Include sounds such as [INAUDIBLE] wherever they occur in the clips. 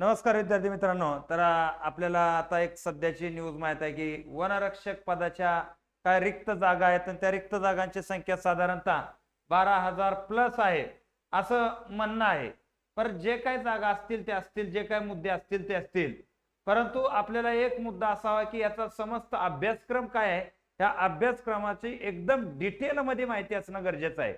नमस्कार विद्यार्थी मित्रांनो. तर आपल्याला आता एक सध्याची न्यूज माहीत आहे की वनरक्षक पदाच्या काय रिक्त जागा आहेत आणि त्या रिक्त जागांची संख्या साधारणतः बारा हजार प्लस आहे असं म्हणणं आहे. पर जे काही जागा असतील ते असतील जे काही मुद्दे असतील ते असतील. परंतु आपल्याला एक मुद्दा असावा की याचा समस्त अभ्यासक्रम काय आहे ह्या अभ्यासक्रमाची एकदम डिटेलमध्ये माहिती असणं गरजेचं आहे.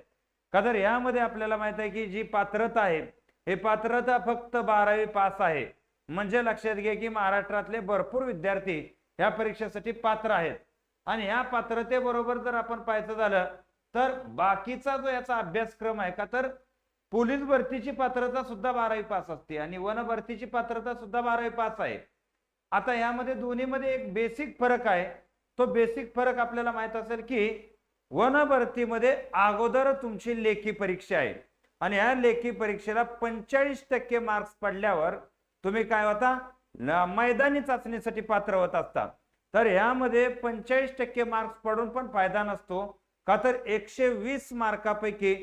का तर यामध्ये आपल्याला माहीत आहे की जी पात्रता आहे हे पात्रता फक्त बारावी पास आहे. म्हणजे लक्षात घ्या की महाराष्ट्रातले भरपूर विद्यार्थी ह्या परीक्षेसाठी पात्र आहेत. आणि या पात्रतेबरोबर जर आपण पाहायचं झालं तर बाकीचा जो याचा अभ्यासक्रम आहे का तर पोलीस भरतीची पात्रता सुद्धा बारावी पास असते आणि वन भरतीची पात्रता सुद्धा बारावी पास आहे. आता यामध्ये दोन्हीमध्ये एक बेसिक फरक आहे. तो बेसिक फरक आपल्याला माहीत असेल की वन भरतीमध्ये अगोदर तुमची लेखी परीक्षा आहे. आणि या लेखी परीक्षेला पंचेचाळीस टक्के मार्क्स पडल्यावर तुम्ही काय होता? मैदानी चाचणीसाठी पात्र होत असता. तर यामध्ये पंचेचाळीस टक्के मार्क्स पडून पण फायदा नसतो. का तर एकशे वीस मार्कापैकी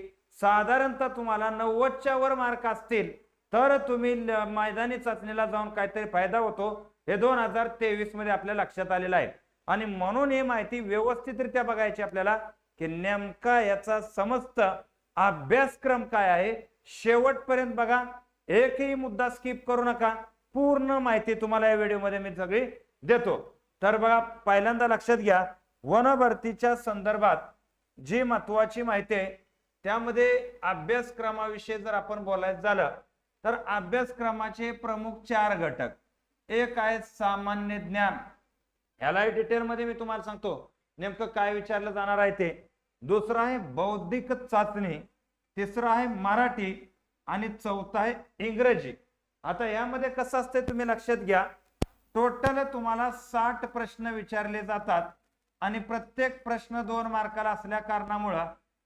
साधारणतः तुम्हाला नव्वदच्या वर मार्क असतील. तर तुम्ही मैदानी चाचणीला जाऊन काहीतरी फायदा होतो. हे दोन हजार तेवीसमध्ये आपल्या लक्षात आलेलं आहे. आणि म्हणून ही माहिती व्यवस्थितरित्या बघायची आपल्याला की नेमका याचा समस्त अभ्यासक्रम काय आहे? शेवटपर्यंत बघा. एकही मुद्दा स्किप करू नका. पूर्ण माहिती तुम्हाला या व्हिडिओमध्ये मी सगळी देतो. तर बघा पहिल्यांदा लक्षात घ्या. वन भरतीच्या संदर्भात जी महत्वाची माहिती आहे त्यामध्ये अभ्यासक्रमाविषयी जर आपण बोलायचं झालं तर अभ्यासक्रमाचे प्रमुख चार घटक. एक आहे सामान्य ज्ञान. यालाही डिटेलमध्ये मी तुम्हाला सांगतो. नेमकं काय विचारलं जाणार आहे ते? दुसरं आहे बौद्धिक चाचणी. तिसरं आहे मराठी आणि चौथा आहे इंग्रजी. आता यामध्ये कसं असतंय तुम्ही लक्षात घ्या. टोटल तुम्हाला साठ प्रश्न विचारले जातात आणि प्रत्येक प्रश्न दोन मार्काला असल्या कारणामुळं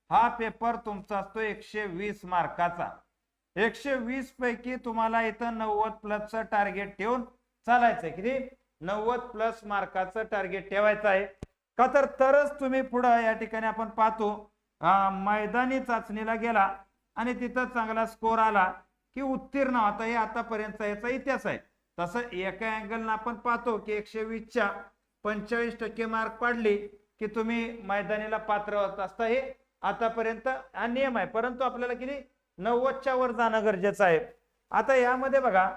हा पेपर तुमचा असतो एकशे वीस मार्काचा. एकशे वीस पैकी तुम्हाला इथं नव्वद प्लसचं टार्गेट ठेवून चालायचंय. किती? नव्वद प्लस मार्काचं टार्गेट ठेवायचं आहे. का तर तरच तुम्ही पुढं या ठिकाणी आपण पाहतो मैदानी चाचणीला गेला आणि तिथं चांगला स्कोर आला की उत्तीर्ण. आता हे आतापर्यंतचा याचा इतिहास आहे. तसं एका अँगलनं आपण पाहतो की एकशे वीसच्या पंचेचाळीस टक्के मार्क पाडली की तुम्ही मैदानीला पात्र होत असता. हे आतापर्यंत हा नियम आहे. परंतु आपल्याला किती नव्वदच्या वर जाणं गरजेचं आहे. आता यामध्ये बघा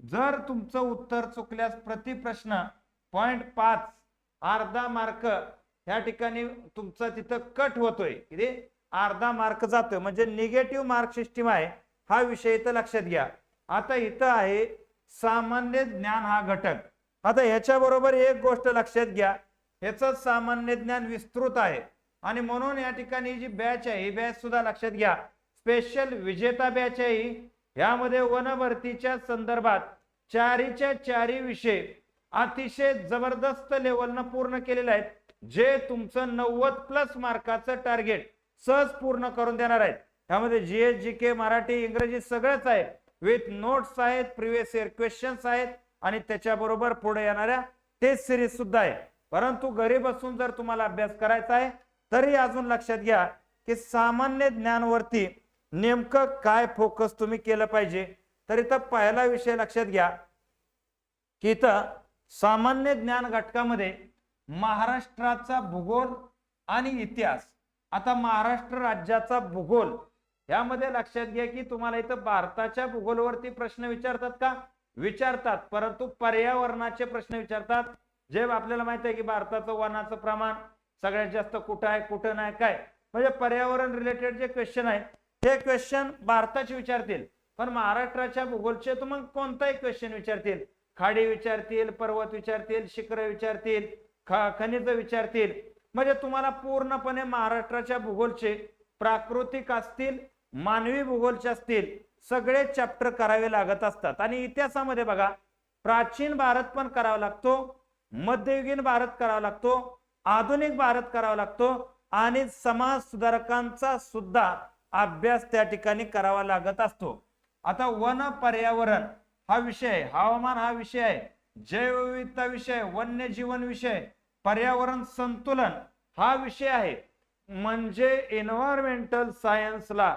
जर तुमचं उत्तर चुकल्यास प्रति प्रश्न पॉईंट पाच अर्धा मार्क ह्या ठिकाणी तुमचा तिथं कट होतोय. किती? अर्धा मार्क जातोय. म्हणजे निगेटिव्ह मार्क सिस्टीम आहे. हा विषय इथं लक्षात घ्या. आता इथं आहे सामान्य ज्ञान हा घटक. आता ह्याच्या बरोबर एक गोष्ट लक्षात घ्या. ह्याचं सामान्य ज्ञान विस्तृत आहे. आणि म्हणून या ठिकाणी जी बॅच आहे ही बॅच सुद्धा लक्षात घ्या. स्पेशल विजेता बॅच आहे ह्यामध्ये यामध्ये संदर्भात चारीच्या चारी विषय अतिशय जबरदस्त लेवलनं पूर्ण केलेलं आहे जे तुमचं नव्वद प्लस मार्काचं टार्गेट सहज पूर्ण करून देणार आहेत. त्यामध्ये जीएस जी के मराठी इंग्रजी सगळंच आहे. विथ नोट्स आहेत प्रिव्हियस इयर क्वेश्चन्स आहेत आणि त्याच्याबरोबर पुढे येणाऱ्या टेस्ट सिरीज सुद्धा आहे परंतु घरी बसून जर तुम्हाला अभ्यास करायचा आहे तरी अजून लक्षात घ्या की सामान्य ज्ञानवरती नेमकं काय फोकस तुम्ही केलं पाहिजे. तर इथं पहिला विषय लक्षात घ्या. की इथं सामान्य ज्ञान घटकामध्ये महाराष्ट्राचा भूगोल आणि इतिहास आता महाराष्ट्र राज्याचा भूगोल यामध्ये लक्षात घ्या की तुम्हाला इथं भारताच्या भूगोलवरती प्रश्न विचारतात का? विचारतात परंतु पर्यावरणाचे प्रश्न विचारतात. जे आपल्याला माहीत आहे की भारताचं वनाचं प्रमाण सगळ्यात जास्त कुठं आहे कुठं नाही काय? म्हणजे पर्यावरण रिलेटेड जे क्वेश्चन आहे ते क्वेश्चन भारताचे विचारतील. पण महाराष्ट्राच्या भूगोलचे तर मग कोणताही क्वेश्चन विचारतील? खाडी विचारतील पर्वत विचारतील शिखर विचारतील ख खनिज विचारतील. म्हणजे तुम्हाला पूर्णपणे महाराष्ट्राच्या भूगोलचे प्राकृतिक असतील मानवी भूगोलचे असतील सगळे चॅप्टर करावे लागत असतात. आणि इतिहासामध्ये बघा प्राचीन भारत पण करावा लागतो मध्ययुगीन भारत करावा लागतो आधुनिक भारत करावा लागतो आणि समाज सुधारकांचा सुद्धा अभ्यास त्या ठिकाणी करावा लागत असतो. आता वन पर्यावरण हा विषय हवामान हा विषय आहे जैवविविधता विषय वन्यजीवन विषय पर्यावरण संतुलन हा विषय आहे. म्हणजे एन्व्हायरमेंटल सायन्सला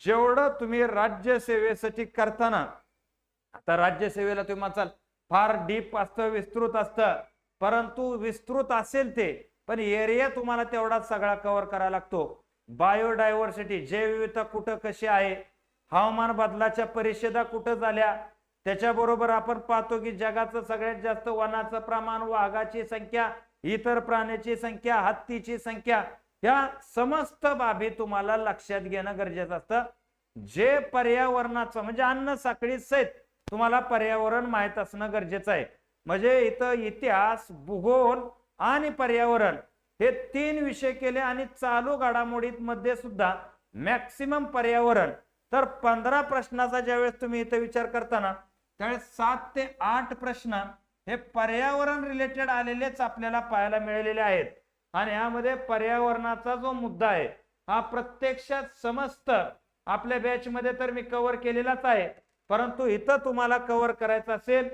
जेवढं तुम्ही राज्य सेवेसाठी करताना आता राज्यसेवेला तुम्ही म्हणाल फार डीप असतं विस्तृत असतं परंतु विस्तृत असेल ते पण एरिया तुम्हाला तेवढाच सगळा कव्हर करावा लागतो. बायोडायव्हर्सिटी जैवविविधता कुठं कशी आहे? हवामान बदलाच्या परिषदा कुठं झाल्या? त्याच्याबरोबर आपण पाहतो की जगाचं सगळ्यात जास्त वनाचं प्रमाण वाघाची संख्या इतर प्राण्याची संख्या हत्तीची संख्या या समस्त बाबी तुम्हाला लक्षात घेणं गरजेचं असतं. जे पर्यावरणाचं म्हणजे अन्न साखळी सहित तुम्हाला पर्यावरण माहीत असणं गरजेचं आहे. म्हणजे इथं इतिहास भूगोल आणि पर्यावरण हे तीन विषय केले आणि चालू घडामोडीत मध्ये सुद्धा मॅक्सिमम पर्यावरण. तर पंधरा प्रश्नाचा ज्यावेळेस तुम्ही इथं विचार करताना त्यावेळेस सात ते आठ प्रश्न हे पर्यावरण रिलेटेड आलेलेच आपल्याला पाहायला मिळालेले आहेत. आणि यामध्ये पर्यावरणाचा जो मुद्दा आहे हा प्रत्यक्षात समस्त आपल्या बॅच मध्ये तर मी कव्हर केलेलाच आहे. परंतु इथं तुम्हाला कव्हर करायचं असेल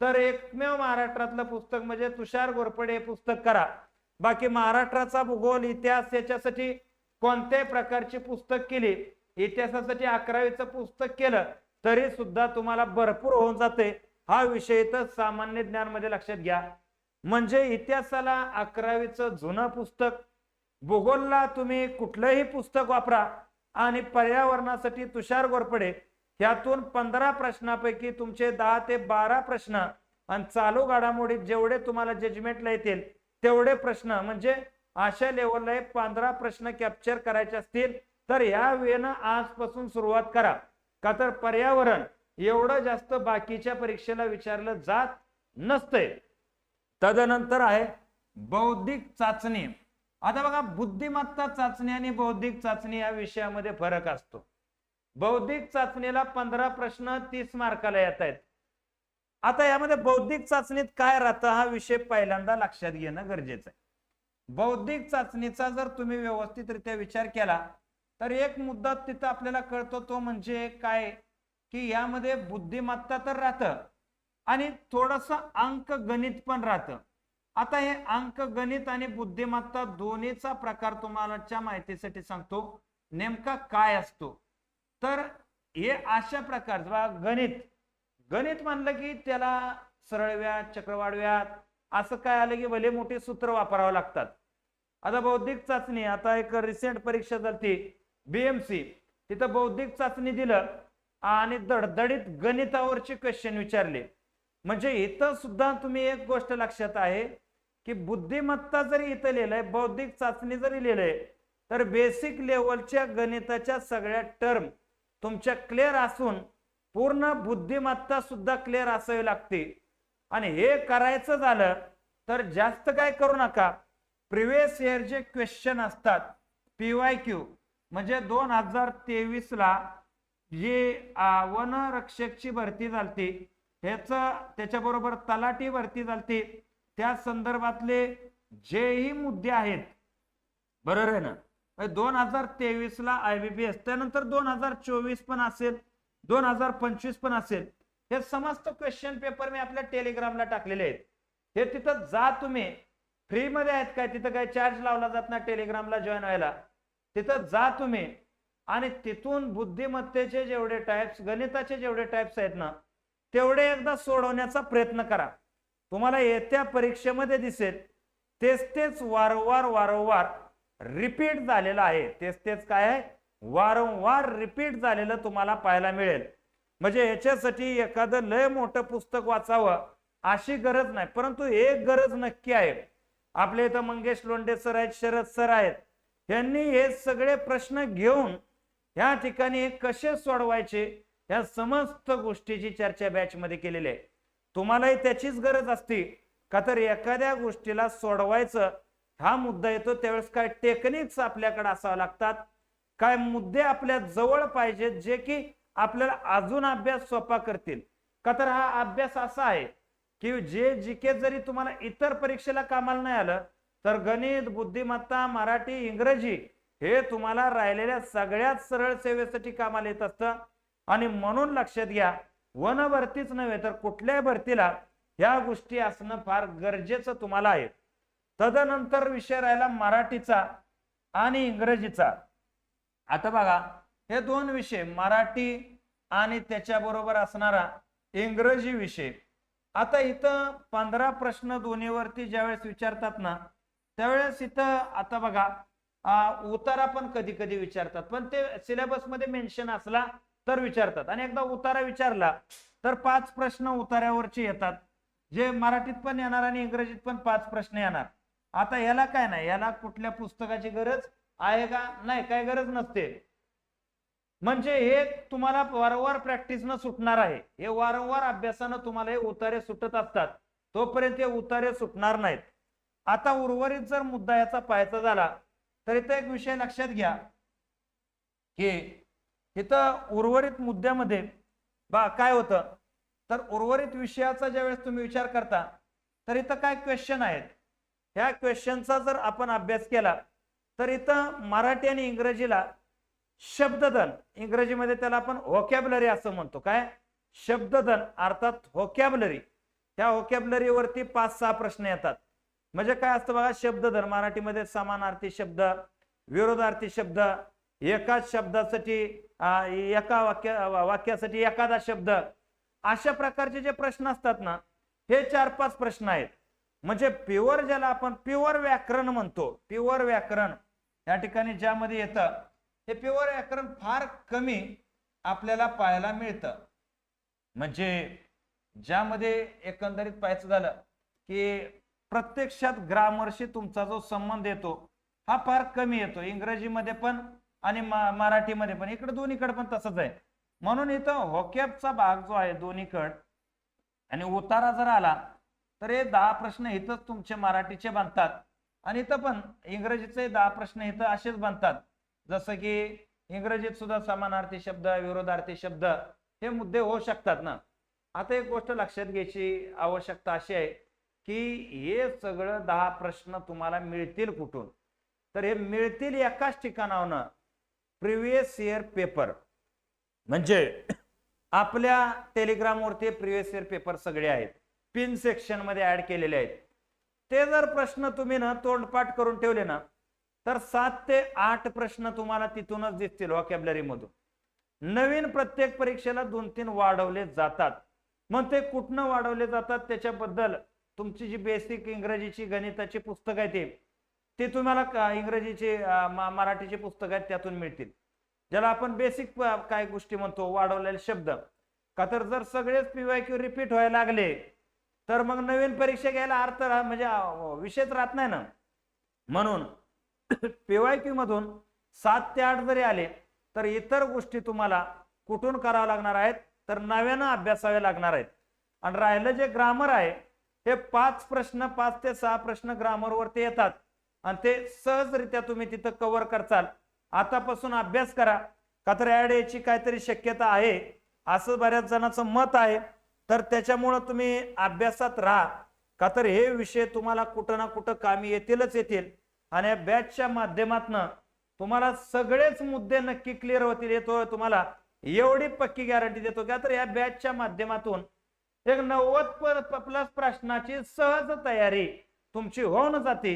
तर एकमेव महाराष्ट्रातलं पुस्तक म्हणजे तुषार गोरपडे हे पुस्तक करा. बाकी महाराष्ट्राचा भूगोल इतिहास याच्यासाठी कोणत्याही प्रकारची पुस्तक केली इतिहासासाठी अकरावीचं पुस्तक केलं तरी सुद्धा तुम्हाला भरपूर होऊन जाते. हा विषय तर सामान्य ज्ञानमध्ये लक्षात घ्या. म्हणजे इतिहासाला अकरावीचं जुनं पुस्तक भूगोलला तुम्ही कुठलंही पुस्तक वापरा आणि पर्यावरणासाठी तुषार गोरपडे ह्यातून पंधरा प्रश्नापैकी तुमचे दहा ते बारा प्रश्न आणि चालू घडामोडीत जेवढे तुम्हाला जजमेंटला येतील तेवढे प्रश्न म्हणजे अशा लेवलला पंधरा प्रश्न कॅप्चर करायचे असतील तर या वेळेनं आजपासून सुरुवात करा. का तर पर्यावरण एवढं जास्त बाकीच्या परीक्षेला विचारलं जात नसतंय. तदनंतर आहे बौद्धिक चाचणी. आता बघा बुद्धिमत्ता चाचणी आणि बौद्धिक चाचणी या विषयामध्ये फरक असतो. बौद्धिक चाचणीला पंधरा प्रश्न तीस मार्काला येत आहेत. आता यामध्ये बौद्धिक चाचणीत काय राहतं हा विषय पहिल्यांदा लक्षात घेणं गरजेचं आहे. बौद्धिक चाचणीचा जर तुम्ही व्यवस्थितरित्या विचार केला तर एक मुद्दा तिथं आपल्याला कळतो तो म्हणजे काय? की यामध्ये बुद्धिमत्ता तर राहतं आणि थोडस अंक गणित पण राहतं. आता हे अंक गणित आणि बुद्धिमत्ता दोन्हीचा प्रकार तुम्हाला माहितीसाठी सांगतो. नेमका काय असतो? तर हे अशा प्रकारचं गणित. गणित म्हणलं की त्याला सरळ चक्रवाढव्यात चक्रवाढ असं काय आलं की भले मोठे सूत्र वापरावं लागतात. आता बौद्धिक चाचणी आता एक रिसेंट परीक्षा झाली बीएमसी तिथं बौद्धिक चाचणी दिलं आणि दडदडीत गणितावरचे क्वेश्चन विचारले. म्हणजे इथं सुद्धा तुम्ही एक गोष्ट लक्षात आहे की बुद्धिमत्ता जरी इथं लिहिलंय बौद्धिक चाचणी जरी लिहिलंय तर बेसिक लेवलच्या गणिताच्या सगळ्या टर्म तुमच्या क्लिअर असून पूर्ण बुद्धिमत्ता सुद्धा क्लिअर असावी लागते. आणि हे करायचं झालं तर जास्त काय करू नका. प्रिव्हियस इयर जे क्वेश्चन असतात पीवाय क्यू म्हणजे दोन हजार तेवीस ला जी वन रक्षकची भरती झालती ह्याच त्याच्याबरोबर तलाठी भरती झालती त्या संदर्भातले जेही मुद्दे आहेत बरोबर आहे ना? म्हणजे दोन हजार तेवीस ला एस त्यानंतर दोन हजार चोवीस पण असेल दोन हजार पंचवीस पण असेल हे समस्त क्वेश्चन पेपर मी आपल्या टेलिग्रामला टाकलेले आहेत. हे तिथं जा तुम्ही. फ्री मध्ये आहेत काय? तिथं काय चार्ज लावला जात ना टेलिग्रामला जॉईन व्हायला. तिथं जा तुम्ही. आणि तिथून बुद्धिमत्तेचे जेवढे टाईप्स गणिताचे जेवढे टाईप्स आहेत ना तेवढे एकदा सोडवण्याचा प्रयत्न करा. तुम्हाला येत्या परीक्षेमध्ये दिसेल तेच तेच वारंवार वारंवार रिपीट झालेलं आहे. तेच तेच काय आहे? वारंवार रिपीट झालेलं तुम्हाला पाहायला मिळेल. म्हणजे याच्यासाठी एखादं लय मोठं पुस्तक वाचावं अशी गरज नाही. परंतु एक गरज नक्की आहे. आपले इथं मंगेश लोंढे सर आहेत शरद सर आहेत. यांनी हे सगळे प्रश्न घेऊन या ठिकाणी कसे सोडवायचे या समस्त गोष्टीची चर्चा बॅच मध्ये केलेली आहे. तुम्हालाही त्याचीच गरज असते का तर एखाद्या गोष्टीला सोडवायचं हा मुद्दा येतो त्यावेळेस काय टेक्निक्स आपल्याकडे असावं लागतात काय मुद्दे आपल्या जवळ पाहिजेत जे की आपल्याला अजून अभ्यास सोपा करतील. का तर हा अभ्यास असा आहे की जे जीके जरी तुम्हाला इतर परीक्षेला कामाला नाही आलं तर गणित बुद्धिमत्ता मराठी इंग्रजी हे तुम्हाला राहिलेल्या सगळ्यात सरळ सेवेसाठी कामाला येत असतं. आणि म्हणून लक्षात घ्या वन भरतीच नव्हे तर कुठल्याही भरतीला ह्या गोष्टी असणं फार गरजेचं तुम्हाला आहे. तदनंतर विषय राहिला मराठीचा आणि इंग्रजीचा. आता बघा हे दोन विषय मराठी आणि त्याच्याबरोबर असणारा इंग्रजी विषय. आता इथं पंधरा प्रश्न दोन्हीवरती ज्यावेळेस विचारतात ना त्यावेळेस इथं आता बघा उतारा पण कधी कधी विचारतात. पण ते सिलेबसमध्ये मेन्शन असला तर विचारतात. आणि एकदा उतारा विचारला तर पाच प्रश्न उतार्यावरचे येतात. जे मराठीत पण येणार आणि इंग्रजीत पण पाच प्रश्न येणार. आता याला काय नाही? याला कुठल्या पुस्तकाची गरज आहे का? नाही काय गरज नसते. म्हणजे हे तुम्हाला वारंवार प्रॅक्टिसनं सुटणार आहे. हे वारंवार अभ्यासानं तुम्हाला हे उतारे सुटत असतात. तोपर्यंत हे उतारे सुटणार नाहीत. आता उर्वरित जर मुद्दा याचा पाहायचा झाला तर इथं एक विषय लक्षात घ्या की इथं उर्वरित मुद्द्यामध्ये बा काय होतं? तर उर्वरित विषयाचा ज्यावेळेस तुम्ही विचार करता तर इथं काय क्वेश्चन आहेत? ह्या क्वेश्चनचा जर आपण अभ्यास केला तर इथं मराठी आणि इंग्रजीला शब्दधन इंग्रजीमध्ये त्याला आपण व्होकॅबलरी असं म्हणतो. काय? शब्दधन अर्थात व्होकॅबलरी त्या व्होकॅबलरीवरती पाच सहा प्रश्न येतात. म्हणजे काय असतं बघा शब्द धर. मराठीमध्ये समानार्थी शब्द विरोधार्थी शब्द एकाच शब्दासाठी एका वाक्य वाक्यासाठी एखादा शब्द. अशा प्रकारचे जे प्रश्न असतात ना हे चार पाच प्रश्न आहेत. म्हणजे प्युअर ज्याला आपण प्युअर व्याकरण म्हणतो. प्युअर व्याकरण या ठिकाणी ज्यामध्ये येतं हे प्युअर व्याकरण फार कमी आपल्याला पाहायला मिळतं. म्हणजे ज्यामध्ये एकंदरीत पाहायचं झालं की प्रत्यक्षात ग्रामरशी तुमचा जो संबंध येतो हा फार कमी येतो. इंग्रजीमध्ये पण आणि मराठीमध्ये पण. इकडे दोन्हीकडे पण तसंच आहे. म्हणून इथं हॉकॅपचा भाग जो आहे दोन्हीकड आणि उतारा जर आला तर हे दहा प्रश्न इथंच तुमचे मराठीचे बनतात. आणि इथं पण इंग्रजीचे दहा प्रश्न इथं असेच बनतात. जसं की इंग्रजीत सुद्धा समानार्थी शब्द विरोधार्थी शब्द हे मुद्दे होऊ शकतात ना. आता एक गोष्ट लक्षात घ्यायची आवश्यकता अशी आहे. की हे सगळं दहा प्रश्न तुम्हाला मिळतील कुठून? तर हे मिळतील एकाच ठिकाणावनं. प्रिव्हियस इयर पेपर म्हणजे आपल्या टेलिग्रामवरती प्रिव्हियस इयर पेपर सगळे आहेत. पिन सेक्शनमध्ये ऍड केलेले आहेत. ते जर प्रश्न तुम्ही ना तोंडपाठ करून ठेवले ना तर सात ते आठ प्रश्न तुम्हाला तिथूनच दिसतील व्हॉकॅबलरी मधून नवीन प्रत्येक परीक्षेला दोन तीन वाढवले जातात. मग ते कुठनं वाढवले जातात? त्याच्याबद्दल तुमची जी बेसिक इंग्रजीची गणिताची पुस्तक आहे ती ते तुम्हाला इंग्रजीची मराठीची पुस्तक आहेत त्यातून मिळतील. ज्याला आपण बेसिक काय गोष्टी म्हणतो वाढवलेले शब्द. का तर जर सगळेच पीवाय क्यू रिपीट व्हायला लागले तर मग नवीन परीक्षा घ्यायला अर्थ म्हणजे हो, विषयच राहत नाही ना. म्हणून [COUGHS] पीवाय क्यू मधून सात ते आठ जरी आले तर इतर गोष्टी तुम्हाला कुठून कराव्या लागणार आहेत? तर नव्यानं अभ्यासावे लागणार आहेत. आणि राहिलं जे ग्रामर आहे हे पाच प्रश्न पाच ते सहा प्रश्न ग्रामर वरती येतात. आणि ते सहजरित्या तुम्ही तिथं कव्हर करचाल. आतापासून अभ्यास करा. का तर ऍड याची काहीतरी शक्यता आहे. असं बऱ्याच जणांचं मत आहे. तर त्याच्यामुळं तुम्ही अभ्यासात राहा. का तर हे विषय तुम्हाला कुठं ना कुठं कामी येतीलच येतील. आणि या बॅचच्या माध्यमातनं तुम्हाला सगळेच मुद्दे नक्की क्लिअर होतील. येतो तुम्हाला एवढी पक्की गॅरंटी देतो. का तर या बॅचच्या माध्यमातून एक नव्वद प्लस प्रश्नाची सहज तयारी. तुमची होऊन जाते.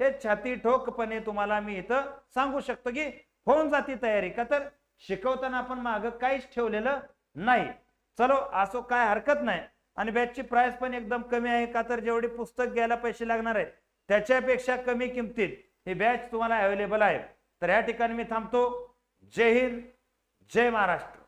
हे छाती ठोकपणे तुम्हाला मी इथं सांगू शकतो की होऊन जाते तयारी. का तर शिकवताना आपण माग काहीच ठेवलेलं नाही. चलो असो काय हरकत नाही. आणि बॅचची प्राइस पण एकदम कमी आहे. का तर जेवढी पुस्तक घ्यायला पैसे लागणार आहेत त्याच्यापेक्षा कमी किमतीत ही बॅच तुम्हाला अवेलेबल आहे. तर या ठिकाणी मी थांबतो. जय हिंद जय महाराष्ट्र.